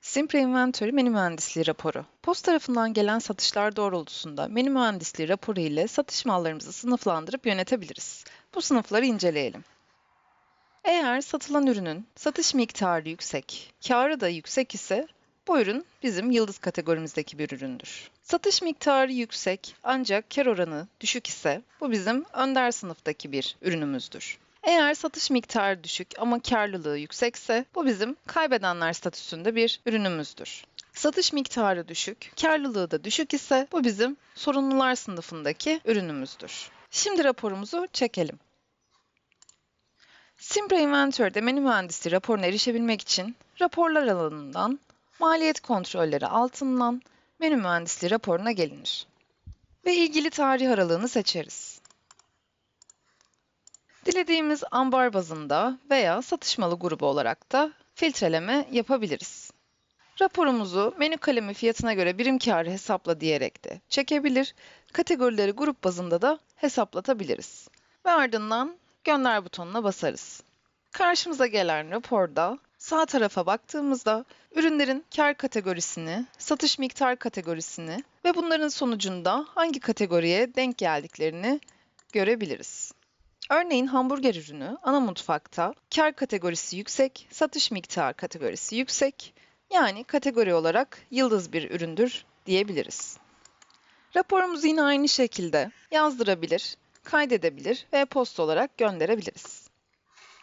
Simpre Inventory menü mühendisliği raporu. POS tarafından gelen satışlar doğrultusunda menü mühendisliği raporu ile satış mallarımızı sınıflandırıp yönetebiliriz. Bu sınıfları inceleyelim. Eğer satılan ürünün satış miktarı yüksek, karı da yüksek ise bu ürün bizim yıldız kategorimizdeki bir üründür. Satış miktarı yüksek ancak kar oranı düşük ise bu bizim önder sınıftaki bir ürünümüzdür. Eğer satış miktarı düşük ama karlılığı yüksekse bu bizim kaybedenler statüsünde bir ürünümüzdür. Satış miktarı düşük, karlılığı da düşük ise bu bizim sorumlular sınıfındaki ürünümüzdür. Şimdi raporumuzu çekelim. Simpre Inventory'de menü mühendisliği raporuna erişebilmek için raporlar alanından maliyet kontrolleri altından menü mühendisliği raporuna gelinir. Ve ilgili tarih aralığını seçeriz. Dilediğimiz ambar bazında veya satış malı grubu olarak da filtreleme yapabiliriz. Raporumuzu menü kalemi fiyatına göre birim karı hesapla diyerek de çekebilir, kategorileri grup bazında da hesaplatabiliriz. Ve ardından gönder butonuna basarız. Karşımıza gelen raporda sağ tarafa baktığımızda ürünlerin kar kategorisini, satış miktar kategorisini ve bunların sonucunda hangi kategoriye denk geldiklerini görebiliriz. Örneğin hamburger ürünü ana mutfakta kar kategorisi yüksek, satış miktar kategorisi yüksek, yani kategori olarak yıldız bir üründür diyebiliriz. Raporumuzu yine aynı şekilde yazdırabilir, kaydedebilir ve post olarak gönderebiliriz.